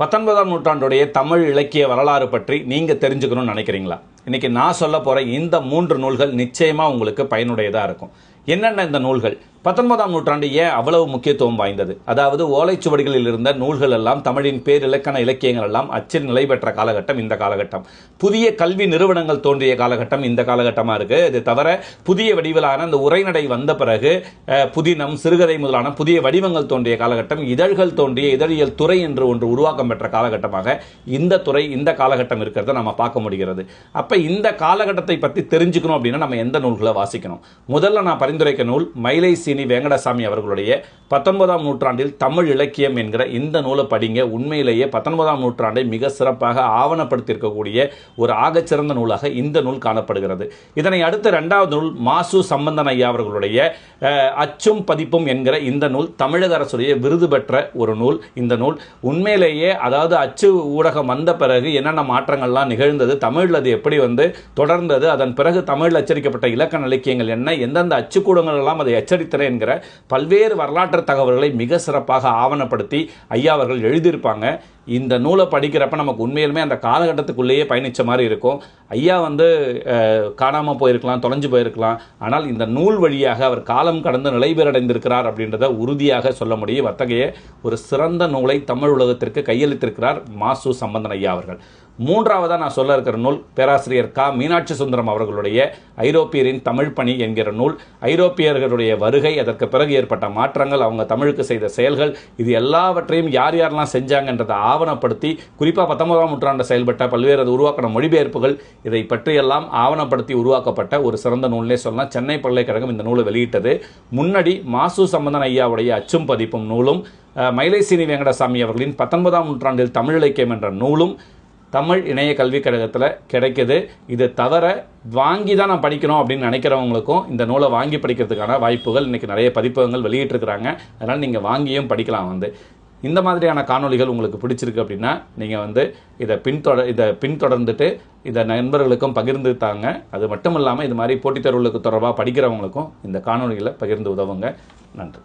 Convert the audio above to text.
பத்தொன்பதாம் நூற்றாண்டுடைய தமிழ் இலக்கிய வரலாறு பற்றி நீங்கள் தெரிஞ்சுக்கணும்னு நினைக்கிறீங்களா? இன்னைக்கு நான் சொல்ல போகிற இந்த மூன்று நூல்கள் நிச்சயமாக உங்களுக்கு பயனுடையதாக இருக்கும். என்னென்ன இந்த நூல்கள்? பத்தொன்பதாம் நூற்றாண்டு ஏன் அவ்வளவு முக்கியத்துவம் வாய்ந்தது? அதாவது ஓலைச்சுவடிகளில் இருந்த நூல்கள் எல்லாம் தமிழின் பேரிலக்கண இலக்கியங்கள் எல்லாம் அச்சில் நிலை பெற்ற காலகட்டம் இந்த காலகட்டம். புதிய கல்வி நிறுவனங்கள் தோன்றிய காலகட்டம் இந்த காலகட்டமாக இருக்கு? இது தவிர புதிய வடிவிலான இந்த உரைநடை வந்த பிறகு புதினம் சிறுகதை முதலான புதிய வடிவங்கள் தோன்றிய காலகட்டம் இதழ்கள் தோன்றிய இதழியல் துறை என்று ஒன்று உருவாக்கம் பெற்ற காலகட்டமாக இந்த துறை இந்த காலகட்டம் இருக்கிறத நம்ம பார்க்க முடிகிறது. அப்ப இந்த காலகட்டத்தை பற்றி தெரிஞ்சுக்கணும் அப்படின்னா நம்ம எந்த நூல்களை வாசிக்கணும்? முதல்ல நான் பரிந்துரைக்க நூல் மயிலை சீனி வேங்கடசாமி அவர்களுடைய பத்தொன்பதாம் நூற்றாண்டில் தமிழ் இலக்கியம் என்கிற இந்த நூலை படிங்க. உண்மையிலேயே பத்தொன்பதாம் நூற்றாண்டை மிக சிறப்பாக ஆவணப்படுத்தியிருக்கக்கூடிய ஒரு ஆகச்சிறந்த நூலாக இந்த நூல் காணப்படுகிறது. இதனை அடுத்து இரண்டாவது நூல் மாசு சம்பந்தன் ஐயா அவர்களுடைய அச்சும் பதிப்பும் என்கிற இந்த நூல் தமிழக அரசுடைய விருது பெற்ற ஒரு நூல். இந்த நூல் உண்மையிலேயே அதாவது அச்சு ஊடகம் வந்த பிறகு என்னென்ன மாற்றங்கள்லாம் நிகழ்ந்தது தமிழில் அது எப்படி வந்து தொடர்ந்தது அதன் பிறகு தமிழில் அச்சரிக்கப்பட்ட இலக்கண இலக்கியங்கள் என்ன எந்தெந்த அச்சு பள்ளிக்கூடங்களெல்லாம் அதை எச்சரித்தன என்கிற பல்வேறு வரலாற்று தகவல்களை மிக சிறப்பாக ஆவணப்படுத்தி ஐயா அவர்கள் எழுதியிருப்பாங்க. இந்த நூலை படிக்கிறப்ப நமக்கு உண்மையிலுமே அந்த காலகட்டத்துக்குள்ளேயே பயணித்த மாதிரி இருக்கும். ஐயா வந்து காணாமல் போயிருக்கலாம் தொலைஞ்சு போயிருக்கலாம். ஆனால் இந்த நூல் வழியாக அவர் காலம் கடந்து நிலைபெறடைந்திருக்கிறார் அப்படின்றத உறுதியாக சொல்ல முடியும். அத்தகைய ஒரு சிறந்த நூலை தமிழ் உலகத்திற்கு கையளித்திருக்கிறார் மாசு சம்பந்தன் ஐயா அவர்கள். மூன்றாவதாக நான் சொல்ல இருக்கிற நூல் பேராசிரியர் கா. மீனாட்சி சுந்தரம் அவர்களுடைய ஐரோப்பியரின் தமிழ் பணி என்கிற நூல். ஐரோப்பியர்களுடைய வருகை அதற்கு பிறகு ஏற்பட்ட மாற்றங்கள் அவங்க தமிழுக்கு செய்த செயல்கள் இது எல்லாவற்றையும் யார் யாரெல்லாம் செஞ்சாங்கன்றதை ஆவணப்படுத்தி குறிப்பாக பத்தொன்பதாம் நூற்றாண்டு செயல்பட்ட பல்வேறு அது உருவாக்கின மொழிபெயர்ப்புகள் இதை பற்றியெல்லாம் ஆவணப்படுத்தி உருவாக்கப்பட்ட ஒரு சிறந்த நூல்னே சொல்லலாம். சென்னை பல்கலைக்கழகம் இந்த நூலை வெளியிட்டது. முன்னாடி மாசு சம்பந்தன் ஐயாவுடைய அச்சும் பதிப்பும் நூலும் மயிலை சீனி வெங்கடசாமி அவர்களின் பத்தொன்பதாம் நூற்றாண்டில் தமிழ் இலக்கியம் என்ற நூலும் தமிழ் இணைய கல்விக் கழகத்தில் கிடைக்குது. இது தவிர வாங்கி தான் நான் படிக்கணும் அப்படின்னு நினைக்கிறவங்களுக்கும் இந்த நூலை வாங்கி படிக்கிறதுக்கான வாய்ப்புகள் இன்றைக்கி நிறைய பதிப்பகங்கள் வெளியிட்டிருக்கிறாங்க. அதனால் நீங்கள் வாங்கியும் படிக்கலாம் வந்து. இந்த மாதிரியான காணொளிகள் உங்களுக்கு பிடிச்சிருக்கு அப்படின்னா நீங்கள் வந்து இதை பின்தொடர் இதை பின்தொடர்ந்துட்டு இதை நண்பர்களுக்கும் பகிர்ந்து தாங்க அது மட்டும் இல்லாமல் இது மாதிரி போட்டித் தேர்வுகளுக்கு தொடர்பாக படிக்கிறவங்களுக்கும் இந்த காணொளிகளை பகிர்ந்து உதவுங்க. நன்றி.